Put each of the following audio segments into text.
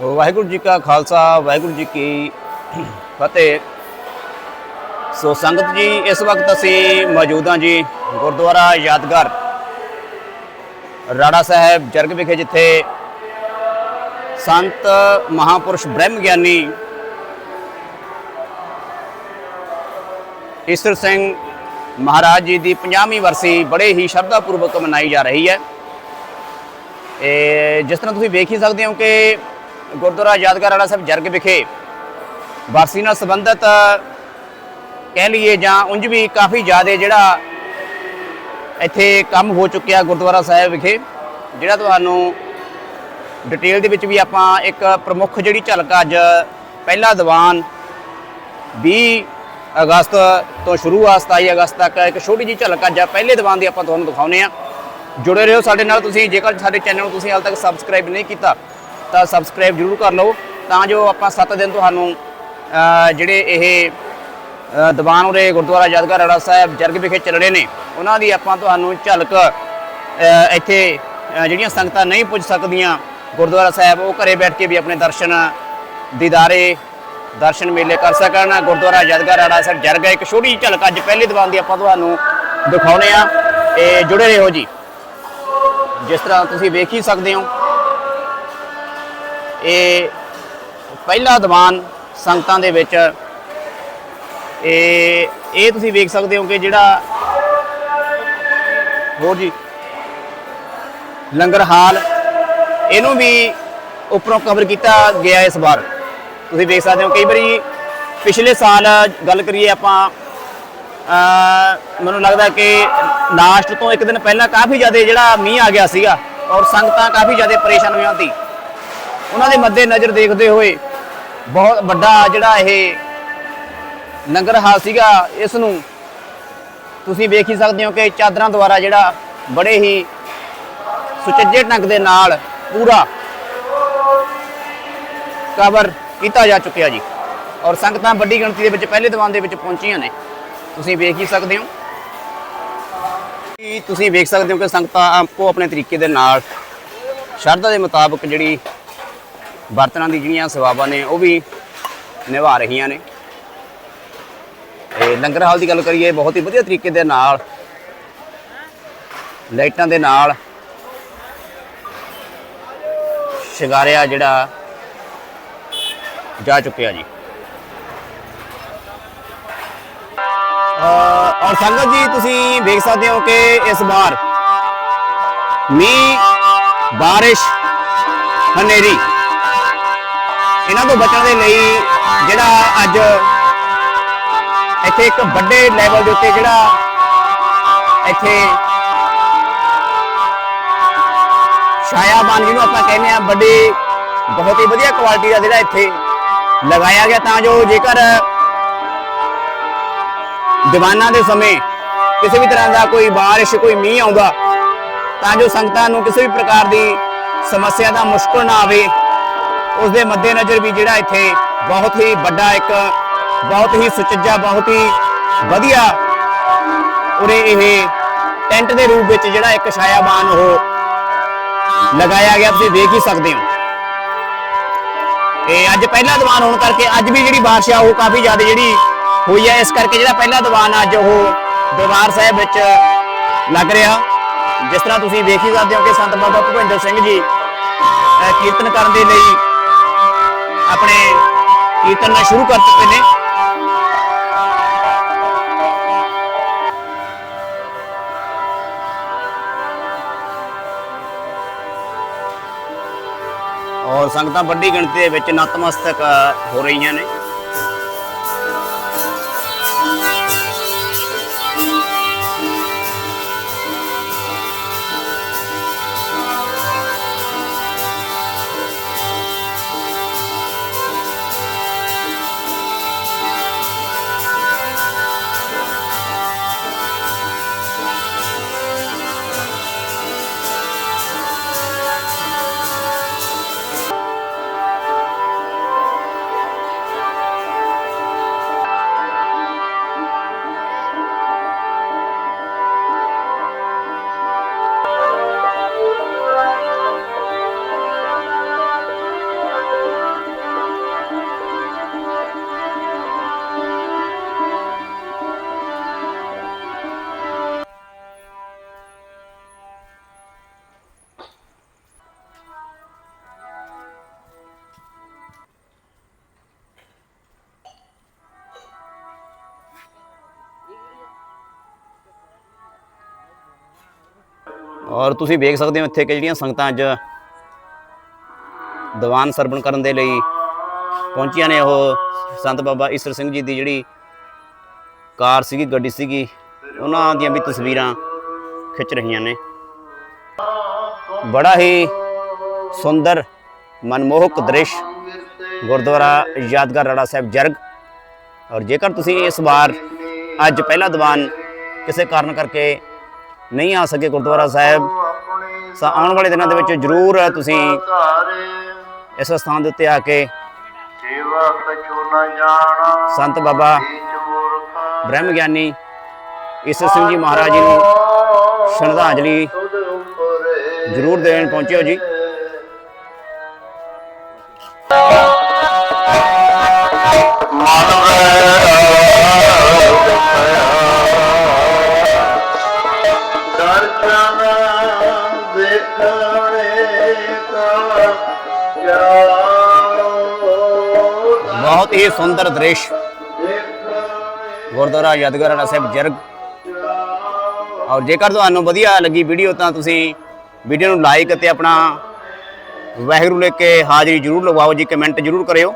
ਵਾਹਿਗੁਰੂ ਜੀ ਕਾ ਖਾਲਸਾ, ਵਾਹਿਗੁਰੂ ਜੀ ਕੀ ਫਤਿਹ। ਸੋ ਸੰਗਤ ਜੀ, ਇਸ ਵਕਤ ਅਸੀਂ ਮੌਜੂਦ ਹਾਂ ਜੀ ਗੁਰਦੁਆਰਾ ਯਾਦਗਾਰ, ਰਾੜਾ ਸਾਹਿਬ ਜਰਗ ਵਿਖੇ, ਜਿੱਥੇ ਸੰਤ ਮਹਾਪੁਰਸ਼ ਬ੍ਰਹਮ ਗਿਆਨੀ ਈਸ਼ਰ ਸਿੰਘ ਮਹਾਰਾਜ ਜੀ ਦੀ 50ਵੀਂ ਵਰਸੀ ਬੜੇ ਹੀ ਸ਼ਰਧਾ ਪੂਰਵਕ ਮਨਾਈ ਜਾ ਰਹੀ ਹੈ। ਇਹ ਜਿਸ ਤਰ੍ਹਾਂ ਤੁਸੀਂ ਵੇਖ ਹੀ ਸਕਦੇ ਹੋ ਕਿ ਗੁਰਦੁਆਰਾ ਯਾਦਗਾਰ ਵਾਲਾ ਸਾਹਿਬ ਜਰਗ ਵਿਖੇ ਵਾਰਸੀ ਨਾਲ ਸੰਬੰਧਿਤ ਕਹਿ ਲਈਏ ਜਾਂ ਉਂਝ ਵੀ ਕਾਫੀ ਜ਼ਿਆਦਾ ਜਿਹੜਾ ਇੱਥੇ ਕੰਮ ਹੋ ਚੁੱਕਿਆ ਗੁਰਦੁਆਰਾ ਸਾਹਿਬ ਵਿਖੇ, ਜਿਹੜਾ ਤੁਹਾਨੂੰ ਡਿਟੇਲ ਦੇ ਵਿੱਚ ਵੀ ਆਪਾਂ ਇੱਕ ਪ੍ਰਮੁੱਖ ਜਿਹੜੀ ਝਲਕ ਅੱਜ ਪਹਿਲਾ ਦੀਵਾਨ 20 ਅਗਸਤ ਤੋਂ ਸ਼ੁਰੂ ਆ 27 ਅਗਸਤ ਤੱਕ ਇੱਕ ਛੋਟੀ ਜਿਹੀ ਝਲਕ ਅੱਜ ਆ, ਪਹਿਲੇ ਦੀਵਾਨ ਦੀ ਆਪਾਂ ਤੁਹਾਨੂੰ ਦਿਖਾਉਨੇ ਆ ਜੁੜੇ ਰਹੋ ਸਾਡੇ ਨਾਲ ਤੁਸੀਂ, ਜੇਕਰ ਸਾਡੇ ਚੈਨਲ ਨੂੰ ਤੁਸੀਂ ਹਾਲ ਤੱਕ ਸਬਸਕ੍ਰਾਈਬ ਨਹੀਂ ਕੀਤਾ ਤਾਂ ਸਬਸਕ੍ਰਾਈਬ ਜ਼ਰੂਰ ਕਰ ਲਓ। ਤਾਂ ਜੋ ਆਪਾਂ 7 ਦਿਨ ਤੁਹਾਨੂੰ ਜਿਹੜੇ ਇਹ ਅ, ਦੀਵਾਨ ਉਰੇ ਗੁਰਦੁਆਰਾ ਯਾਦਗਾਰ ਰਾੜਾ ਸਾਹਿਬ ਜਰਗ ਵਿਖੇ ਚੱਲਣੇ ਨੇ ਉਹਨਾਂ ਦੀ ਆਪਾਂ ਤੁਹਾਨੂੰ ਝਲਕ ਇੱਥੇ ਜਿਹੜੀਆਂ ਸੰਗਤਾਂ ਨਹੀਂ ਪੁੱਜ ਸਕਦੀਆਂ ਗੁਰਦੁਆਰਾ ਸਾਹਿਬ ਉਹ ਘਰੇ ਬੈਠ ਕੇ ਵੀ ਆਪਣੇ ਦਰਸ਼ਨ ਦੀਦਾਰੇ ਦਰਸ਼ਨ ਮੇਲੇ ਕਰ ਸਕਣ। ਗੁਰਦੁਆਰਾ ਯਾਦਗਾਰ ਰਾੜਾ ਸਾਹਿਬ ਜਰਗ ਇੱਕ ਛੋਟੀ ਜਿਹੀ ਝਲਕ ਅੱਜ ਪਹਿਲੀ ਦੀਵਾਨ ਦੀ ਆਪਾਂ ਤੁਹਾਨੂੰ ਦਿਖਾਉਣੇ ਆ। ਇਹ ਜੁੜੇ ਰਹੋ ਜੀ। ਜਿਸ ਤਰ੍ਹਾਂ ਤੁਸੀਂ ਵੇਖ ਹੀ ਸਕਦੇ ਹੋ ਇਹ ਪਹਿਲਾ ਦੀਵਾਨ ਸੰਗਤਾਂ ਦੇ ਵਿੱਚ, ਇਹ ਇਹ ਤੁਸੀਂ ਵੇਖ ਸਕਦੇ ਹੋ ਕਿ ਜਿਹੜਾ ਹੋਰ ਜੀ, ਲੰਗਰ ਹਾਲ, ਇਹਨੂੰ ਵੀ ਉੱਪਰੋਂ ਕਵਰ ਕੀਤਾ ਗਿਆ ਇਸ ਵਾਰ। ਤੁਸੀਂ ਵੇਖ ਸਕਦੇ ਹੋ ਕਈ ਵਾਰੀ ਪਿਛਲੇ ਸਾਲ ਗੱਲ ਕਰੀਏ ਆਪਾਂ ਮੈਨੂੰ ਲੱਗਦਾ ਕਿ ਲਾਸਟ ਤੋਂ ਇੱਕ ਦਿਨ ਪਹਿਲਾਂ ਕਾਫੀ ਜ਼ਿਆਦਾ ਜਿਹੜਾ ਮੀਂਹ ਆ ਗਿਆ ਸੀਗਾ ਔਰ ਸੰਗਤਾਂ ਕਾਫੀ ਜ਼ਿਆਦਾ ਪਰੇਸ਼ਾਨ ਹੋਈਆਂ ਸੀ। ਉਹਨਾਂ ਦੇ ਮੱਦੇ ਨਜ਼ਰ ਦੇਖਦੇ ਹੋਏ ਬਹੁਤ ਵੱਡਾ ਜਿਹੜਾ ਇਹ ਲੰਗਰ ਹਾਲ ਸੀਗਾ, ਇਸ ਨੂੰ ਤੁਸੀਂ ਵੇਖ ਹੀ ਸਕਦੇ ਹੋ ਕਿ ਚਾਦਰਾਂ ਦੁਆਰਾ ਜਿਹੜਾ ਬੜੇ ਹੀ ਸੁਚੱਜੇ ਢੰਗ ਦੇ ਨਾਲ ਪੂਰਾ ਕਵਰ ਕੀਤਾ ਜਾ ਚੁੱਕਿਆ ਜੀ। ਔਰ ਸੰਗਤਾਂ ਵੱਡੀ ਗਿਣਤੀ ਦੇ ਵਿੱਚ ਪਹਿਲੇ ਦੀਵਾਨ ਦੇ ਵਿੱਚ ਪਹੁੰਚੀਆਂ ਨੇ। ਤੁਸੀਂ ਵੇਖ ਹੀ ਸਕਦੇ ਹੋ। ਕੀ ਤੁਸੀਂ ਵੇਖ ਸਕਦੇ ਹੋ ਕਿ ਸੰਗਤਾਂ ਆਪੋ ਆਪਣੇ ਤਰੀਕੇ ਦੇ ਨਾਲ ਸ਼ਰਧਾ ਦੇ ਮੁਤਾਬਕ ਜਿਹੜੀ ਬਰਤਨਾਂ ਦੀ ਜਿਹੜੀਆਂ ਸੇਵਾਵਾਂ ਨੇ, ਉਹ ਵੀ ਨਿਭਾ ਰਹੀਆਂ ਨੇ। ਇਹ ਲੰਗਰ ਹਾਲ ਦੀ ਗੱਲ ਕਰੀਏ, ਬਹੁਤ ਹੀ ਵਧੀਆ ਤਰੀਕੇ ਦੇ ਨਾਲ, ਲਾਈਟਾਂ ਦੇ ਨਾਲ ਸ਼ਿੰਗਾਰਿਆ ਜਿਹੜਾ ਜਾ ਚੁੱਕਿਆ ਜੀ। ਔਰ ਸੰਗਤ ਜੀ, ਤੁਸੀਂ ਵੇਖ ਸਕਦੇ ਹੋ ਕਿ ਇਸ ਵਾਰ ਮੀਂਹ, ਬਾਰਿਸ਼, ਹਨੇਰੀ ਇਹਨਾਂ ਤੋਂ ਬਚਣ ਦੇ ਲਈ ਜਿਹੜਾ ਅੱਜ ਇੱਥੇ ਇੱਕ ਵੱਡੇ ਲੈਵਲ ਦੇ ਉੱਤੇ ਜਿਹੜਾ ਇੱਥੇ ਛਾਇਆਬਾਨ ਜਿਹਨੂੰ ਆਪਾਂ ਕਹਿੰਦੇ ਆ ਵੱਡੀ, ਬਹੁਤ ਹੀ ਵਧੀਆ ਕੁਆਲਿਟੀ ਦਾ ਜਿਹੜਾ ਇੱਥੇ ਲਗਾਇਆ ਗਿਆ। ਤਾਂ ਜੋ ਜੇਕਰ ਦੀਵਾਨਾਂ ਦੇ ਸਮੇਂ ਕਿਸੇ ਵੀ ਤਰ੍ਹਾਂ ਦਾ ਕੋਈ ਬਾਰਿਸ਼, ਕੋਈ ਮੀਂਹ ਆਉਂਦਾ, ਤਾਂ ਜੋ ਸੰਗਤਾਂ ਨੂੰ ਕਿਸੇ ਵੀ ਪ੍ਰਕਾਰ ਦੀ ਸਮੱਸਿਆ ਦਾ ਮੁਸ਼ਕਲ ਨਾ ਆਵੇ ਉਸ ਦੇ ਮੱਦੇਨਜ਼ਰ ਵੀ ਜਿਹੜਾ ਇੱਥੇ ਬਹੁਤ ਹੀ ਵੱਡਾ ਇੱਕ, ਬਹੁਤ ਹੀ ਸੁਚੱਜਾ, ਬਹੁਤ ਹੀ ਵਧੀਆ ਉਰੇ ਇਹ ਟੈਂਟ ਦੇ ਰੂਪ ਵਿੱਚ ਜਿਹੜਾ ਇੱਕ ਛਾਇਆਬਾਨ ਉਹ ਲਗਾਇਆ ਗਿਆ, ਤੁਸੀਂ ਦੇਖ ਹੀ ਸਕਦੇ ਹੋ। ਇਹ ਅੱਜ ਪਹਿਲਾ ਦੀਵਾਨ ਹੋਣ ਕਰਕੇ ਅੱਜ ਵੀ ਜਿਹੜੀ ਬਾਰਿਸ਼ ਆ, ਉਹ ਕਾਫੀ ਜ਼ਿਆਦਾ ਜਿਹੜੀ ਹੋਈ ਹੈ ਇਸ ਕਰਕੇ ਜਿਹੜਾ ਪਹਿਲਾ ਦੀਵਾਨ ਅੱਜ ਉਹ ਦਰਬਾਰ ਸਾਹਿਬ ਵਿੱਚ ਲੱਗ ਰਿਹਾ। ਜਿਸ ਤਰ੍ਹਾਂ ਤੁਸੀਂ ਵੇਖ ਹੀ ਸਕਦੇ ਹੋ ਕਿ ਸੰਤ ਬਾਬਾ ਭੁਪਿੰਦਰ ਸਿੰਘ ਜੀ ਕੀਰਤਨ ਕਰਨ ਦੇ ਲਈ ਆਪਣੇ ਕੀਰਤਨ ਨਾਲ ਸ਼ੁਰੂ ਕਰ ਚੁੱਕੇ ਨੇ। ਔਰ ਸੰਗਤਾਂ ਵੱਡੀ ਗਿਣਤੀ ਦੇ ਵਿੱਚ ਨਤਮਸਤਕ ਹੋ ਰਹੀਆਂ ਨੇ। ਔਰ ਤੁਸੀਂ ਵੇਖ ਸਕਦੇ ਹੋ ਇੱਥੇ ਕਿ ਜਿਹੜੀਆਂ ਸੰਗਤਾਂ ਅੱਜ ਦੀਵਾਨ ਸਰਵਣ ਕਰਨ ਦੇ ਲਈ ਪਹੁੰਚੀਆਂ ਨੇ, ਉਹ ਸੰਤ ਬਾਬਾ ਈਸਰ ਸਿੰਘ ਜੀ ਦੀ ਜਿਹੜੀ ਕਾਰ ਸੀਗੀ, ਗੱਡੀ ਸੀਗੀ, ਉਹਨਾਂ ਦੀਆਂ ਵੀ ਤਸਵੀਰਾਂ ਖਿੱਚ ਰਹੀਆਂ ਨੇ। ਬੜਾ ਹੀ ਸੁੰਦਰ, ਮਨਮੋਹਕ ਦ੍ਰਿਸ਼ ਗੁਰਦੁਆਰਾ ਯਾਦਗਾਰ ਰਾੜਾ ਸਾਹਿਬ ਜਰਗ। ਔਰ ਜੇਕਰ ਤੁਸੀਂ ਇਸ ਵਾਰ ਅੱਜ ਪਹਿਲਾ ਦੀਵਾਨ ਕਿਸੇ ਕਾਰਨ ਕਰਕੇ ਨਹੀਂ ਆ ਸਕੇ ਗੁਰਦੁਆਰਾ ਸਾਹਿਬ। ਤਾਂ ਆਉਣ ਵਾਲੇ ਦਿਨਾਂ ਦੇ ਵਿੱਚ ਜ਼ਰੂਰ ਤੁਸੀਂ ਇਸ ਸਥਾਨ ਦੇ ਉੱਤੇ ਆ ਕੇ ਸੇਵਾ ਕਛੂ ਨ ਜਾਣਾ ਸੰਤ ਬਾਬਾ ਨੀਚ ਬ੍ਰਹਮ ਗਿਆਨੀ ਈਸਰ ਸਿੰਘ ਜੀ ਮਹਾਰਾਜ ਜੀ ਨੂੰ ਸ਼ਰਧਾਂਜਲੀ ਜ਼ਰੂਰ ਦੇਣ ਪਹੁੰਚਿਓ ਜੀ। ਬਹੁਤ ਹੀ ਸੁੰਦਰ ਦ੍ਰਿਸ਼। ਗੁਰਦੁਆਰਾ ਯਾਦਗਾਰ ਰਾੜਾ ਸਾਹਿਬ ਜਰਗ। ਔਰ ਜੇਕਰ ਤੁਹਾਨੂੰ ਵਧੀਆ ਲੱਗੀ ਵੀਡੀਓ, ਤਾਂ ਤੁਸੀਂ ਵੀਡੀਓ ਨੂੰ ਲਾਈਕ ਅਤੇ ਆਪਣਾ ਵਾਹਿਗੁਰੂ ਲੈ ਕੇ ਹਾਜ਼ਰੀ ਜ਼ਰੂਰ ਲਗਵਾਓ ਜੀ ਕਮੈਂਟ ਜ਼ਰੂਰ ਕਰਿਓ।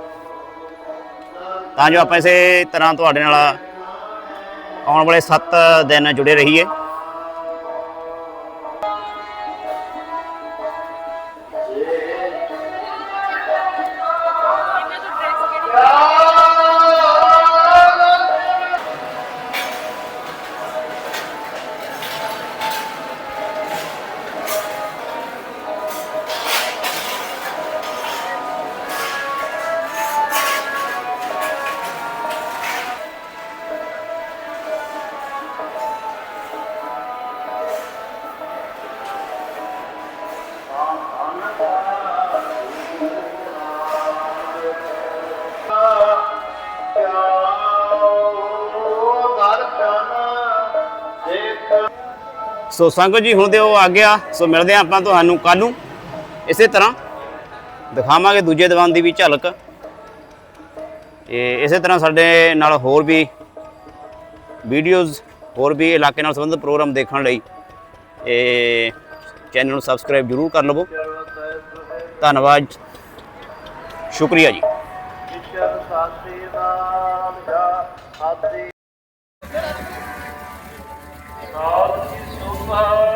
ਤਾਂ ਜੋ ਆਪਾਂ ਇਸੇ ਤਰ੍ਹਾਂ ਤੁਹਾਡੇ ਨਾਲ ਆਉਣ ਵਾਲੇ 7 ਦਿਨ ਜੁੜੇ ਰਹੀਏ। ਸੋ ਸੰਗਤ ਜੀ, ਹੁਣ ਤੇ ਉਹ ਆ ਗਿਆ। ਸੋ ਮਿਲਦੇ ਹਾਂ ਆਪਾਂ ਤੁਹਾਨੂੰ ਕੱਲ ਨੂੰ। ਇਸੇ ਤਰ੍ਹਾਂ ਦਿਖਾਵਾਂਗੇ ਦੂਜੇ ਦੀਵਾਨ ਦੀ ਵੀ ਝਲਕ। ਤੇ ਇਸੇ ਤਰ੍ਹਾਂ ਸਾਡੇ ਨਾਲ ਹੋਰ ਵੀ ਵੀਡੀਓਜ਼ ਹੋਰ ਵੀ ਇਲਾਕੇ ਨਾਲ ਸੰਬੰਧਿਤ ਪ੍ਰੋਗਰਾਮ ਦੇਖਣ ਲਈ ਇਹ ਚੈਨਲ ਨੂੰ ਸਬਸਕ੍ਰਾਈਬ ਜ਼ਰੂਰ ਕਰ ਲਵੋ। ਧੰਨਵਾਦ। ਸ਼ੁਕਰੀਆ ਜੀ। Oh.